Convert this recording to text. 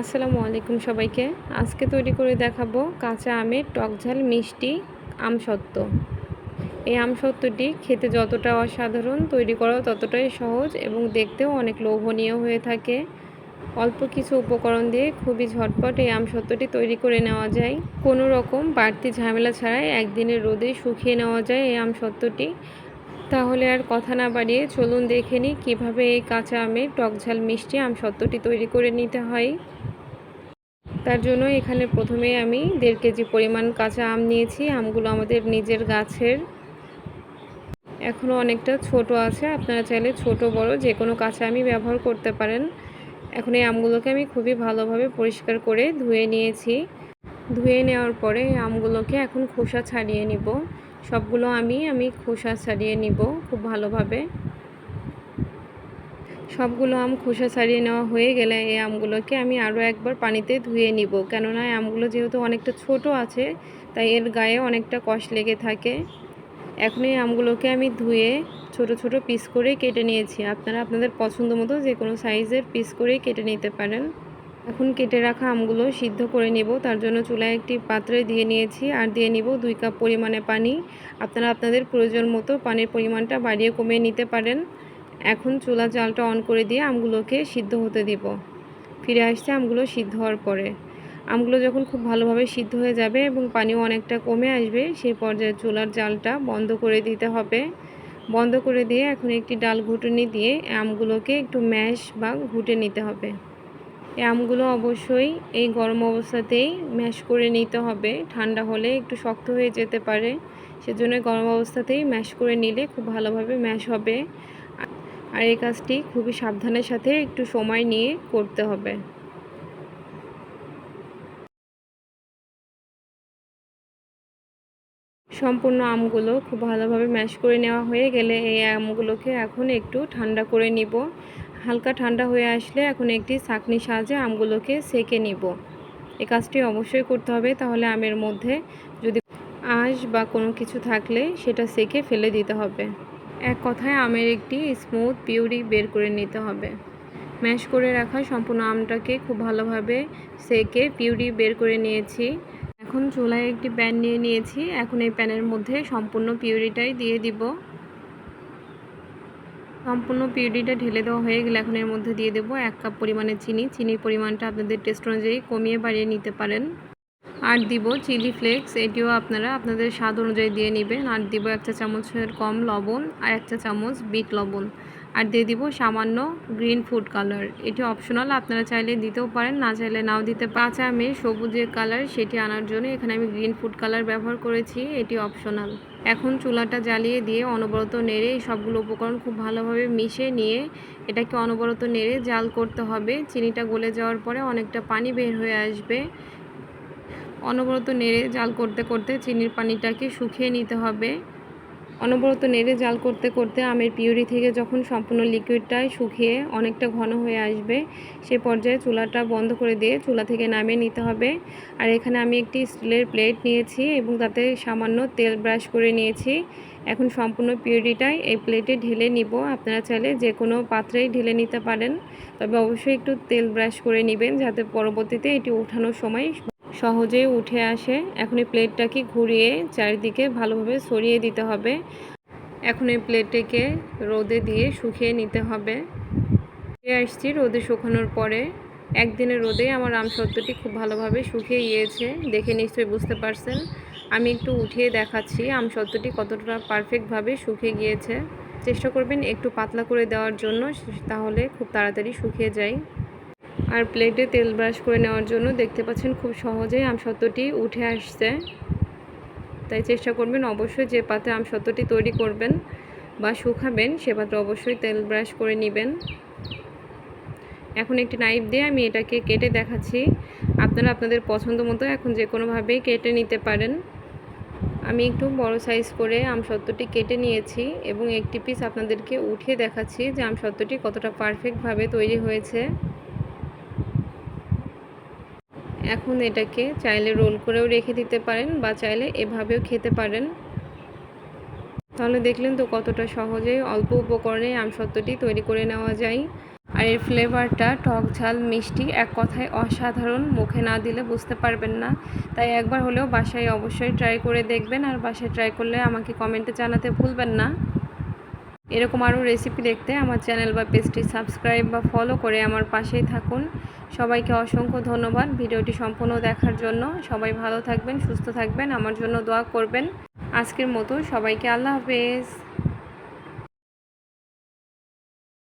আসসালামু আলাইকুম সবাইকে। আজকে তৈরি করে দেখাবো কাঁচা আমের টকঝাল মিষ্টি আমসত্ত্ব এই আমসত্ত্বটি খেতে যতটা অসাধারণ, তৈরি করাও ততটাই সহজ এবং দেখতেও অনেক লোভনীয় হয়ে থাকে। অল্প কিছু উপকরণ দিয়ে খুবই ঝটপট এই আমসত্ত্বটি তৈরি করে নেওয়া যায়। কোনো রকম বাড়তি ঝামেলা ছাড়াই একদিনের রোদে শুকিয়ে নেওয়া যায় এই আমসত্ত্বটি তাহলে আর কথা না বাড়িয়ে চলুন দেখে নিই কীভাবে এই কাঁচা আমের টকঝাল মিষ্টি আমসত্ত্বটি তৈরি করে নিতে হয়। তার জন্য এখানে প্রথমে আমি দেড় কেজি পরিমাণ কাঁচা আম নিয়েছি। আমগুলো আমাদের নিজের গাছের। এখনও অনেকটা ছোট আছে। আপনারা চাইলে ছোট, বড় যে কোনো কাঁচা আমি ব্যবহার করতে পারেন। এখন এই আমগুলোকে আমি খুবই ভালোভাবে পরিষ্কার করে ধুয়ে নিয়েছি। ধুয়ে নেওয়ার পরে আমগুলোকে এখন খোসা ছাড়িয়ে নিব। সবগুলো আমি আমি খোসা ছাড়িয়ে নিব খুব ভালোভাবে। সবগুলো আম খোসা ছাড়িয়ে নেওয়া হয়ে গেলে এই আমগুলোকে আমি আরও একবার পানিতে ধুয়ে নিব। কেননা আমগুলো যেহেতু অনেকটা ছোট আছে, তাই এর গায়ে অনেকটা কষ লেগে থাকে। এখন এই আমগুলোকে আমি ধুয়ে ছোট ছোট পিস করে কেটে নিয়েছি। আপনারা আপনাদের পছন্দ মতো যে কোনো সাইজের পিস করেই কেটে নিতে পারেন। এখন কেটে রাখা আমগুলো সিদ্ধ করে নেব। তার জন্য চুলায় একটি পাত্রে দিয়ে নিয়েছি আর দিয়ে নিব দুই কাপ পরিমাণে পানি। আপনারা আপনাদের প্রয়োজন মতো পানির পরিমাণটা বাড়িয়ে কমিয়ে নিতে পারেন। এখন চুলা জালটা অন করে দিয়ে আমগুলোকে সিদ্ধ হতে দিব। ফিরে আসছে আমগুলো সিদ্ধ হওয়ার পরে। আমগুলো যখন খুব ভালোভাবে সিদ্ধ হয়ে যাবে এবং পানিও অনেকটা কমে আসবে, সেই পর্যায়ে চুলার জালটা বন্ধ করে দিতে হবে। বন্ধ করে দিয়ে এখন একটি ডাল ঘুটনি দিয়ে আমগুলোকে একটু ম্যাশ বা ঘুটে নিতে হবে। এই আমগুলো অবশ্যই এই গরম অবস্থাতেই ম্যাশ করে নিতে হবে। ঠান্ডা হলে একটু শক্ত হয়ে যেতে পারে। সেজন্য গরম অবস্থাতেই ম্যাশ করে নিলে খুব ভালোভাবে ম্যাশ হবে। আর এই কাজটি খুবই সাবধানের সাথে একটু সময় নিয়ে করতে হবে। সম্পূর্ণ আমগুলো খুব ভালোভাবে ম্যাশ করে নেওয়া হয়ে গেলে এই আমগুলোকে এখন একটু ঠান্ডা করে নিব। হালকা ঠান্ডা হয়ে আসলে এখন একটি ছাঁকনির সাহায্যে আমগুলোকে সেকে নিব। এই কাজটি অবশ্যই করতে হবে, তাহলে আমের মধ্যে যদি আঁশ বা কোনো কিছু থাকলে সেটা সেকে ফেলে দিতে হবে। এক কথায় আমের একটি স্মুথ পিউরি বের করে নিতে হবে। ম্যাশ করে রাখা সম্পূর্ণ আমটাকে খুব ভালোভাবে সেকে পিউরি বের করে নিয়েছি। এখন চুলায় একটি প্যান নিয়ে নিয়েছি। এখন এই প্যানের মধ্যে সম্পূর্ণ পিউরিটাই দিয়ে দিব। সম্পূর্ণ পিউরিটা ঢেলে দেওয়া হয়ে গেলে এখন এর মধ্যে দিয়ে দেবো এক কাপ পরিমাণে চিনি। চিনির পরিমাণটা আপনাদের টেস্ট অনুযায়ী কমিয়ে বাড়িয়ে নিতে পারেন। আর দিব চিলি ফ্লেক্স এটিও আপনারা আপনাদের স্বাদ অনুযায়ী দিয়ে নেবেন। আর দিব একটা চামচের কম লবণ আর একটা চামচ বিট লবণ। আর দিয়ে দিব সামান্য গ্রিন ফুড কালার। এটি অপশনাল আপনারা চাইলে দিতেও পারেন, না চাইলে নাও দিতে কাঁচা আমি সবুজের কালার সেটি আনার জন্য এখানে আমি গ্রিন ফুড কালার ব্যবহার করেছি, এটি অপশনাল এখন চুলাটা জ্বালিয়ে দিয়ে অনবরত নেড়ে এই সবগুলো উপকরণ খুব ভালোভাবে মিশে নিয়ে এটাকে অনবরত নেড়ে জাল করতে হবে। চিনিটা গলে যাওয়ার পরে অনেকটা পানি বের হয়ে আসবে। অনবরত নেড়ে জাল করতে করতে চিনির পানিটাকে শুকিয়ে নিতে হবে। অনবরত নেড়ে জাল করতে করতে আমের পিউরি থেকে যখন সম্পূর্ণ লিকুইডটাই শুকিয়ে অনেকটা ঘন হয়ে আসবে, সে পর্যায়ে চুলাটা বন্ধ করে দিয়ে চুলা থেকে নামিয়ে নিতে হবে। আর এখানে আমি একটি স্টিলের প্লেট নিয়েছি এবং তাতে সামান্য তেল ব্রাশ করে নিয়েছি। এখন সম্পূর্ণ পিউরিটাই এই প্লেটে ঢেলে নিব। আপনারা চাইলে যে কোনো পাত্রেই ঢেলে নিতে পারেন। তবে অবশ্যই একটু তেল ব্রাশ করে নেবেন যাতে পরবর্তীতে এটি ওঠানোর সময় সহজেই উঠে আসে। এখন এই প্লেটটাকে ঘুরিয়ে চারিদিকে ভালোভাবে সরিয়ে দিতে হবে। এখন এই প্লেটটিকে রোদে দিয়ে শুকিয়ে নিতে হবে। আসছি রোদে শুকানোর পরে। একদিনের রোদে আমার আমসত্ত্বটি খুব ভালোভাবে শুকিয়ে গিয়েছে। দেখে নিশ্চয়ই বুঝতে পারছেন। আমি একটু উঠিয়ে দেখাচ্ছি আমসত্ত্বটি কতটা পারফেক্টভাবে শুকিয়ে গিয়েছে। চেষ্টা করবেন একটু পাতলা করে দেওয়ার জন্য, তাহলে খুব তাড়াতাড়ি শুকিয়ে যায়। আর প্লেটে তেল ব্রাশ করে নেওয়ার জন্য দেখতে পাচ্ছেন খুব সহজেই আমসত্ত্বটি উঠে আসছে। তাই চেষ্টা করবেন অবশ্যই যে পাত্রে আমসত্ত্বটি তৈরি করবেন বা শুকাবেন, সে পাত্রে অবশ্যই তেল ব্রাশ করে নেবেন। এখন একটি নাইফ দিয়ে আমি এটাকে কেটে দেখাচ্ছি। আপনারা আপনাদের পছন্দ মতো এখন যে কোনোভাবেই কেটে নিতে পারেন। আমি একটু বড় সাইজ করে আমসত্ত্বটি কেটে নিয়েছি এবং একটি পিস আপনাদেরকে উঠিয়ে দেখাচ্ছি যে আমসত্ত্বটি কতটা পারফেক্টভাবে তৈরি হয়েছে। এখন এটাকে চাইলে রোল করেও রেখে দিতে পারেন বা চাইলে এভাবেও খেতে পারেন। তাহলে দেখলেন তো কতটা সহজেই অল্প উপকরণে আমসত্ত্বটি তৈরি করে নেওয়া যায়। আর এর ফ্লেভারটা টক ঝাল, মিষ্টি এক কথায় অসাধারণ, মুখে না দিলে বুঝতে পারবেন না। তাই একবার হলেও বাসায় অবশ্যই ট্রাই করে দেখবেন আর বাসায় ট্রাই করলে আমাকে কমেন্টে জানাতে ভুলবেন না। এরকম আরও রেসিপি দেখতে আমার চ্যানেল বা পেজটি সাবস্ক্রাইব বা ফলো করে আমার পাশেই থাকুন। সবাইকে অসংখ্য ধন্যবাদ ভিডিওটি সম্পূর্ণ দেখার জন্য। সবাই ভালো থাকবেন, সুস্থ থাকবেন, আমার জন্য দোয়া করবেন। আজকের মতো সবাইকে আল্লাহ হাফেজ।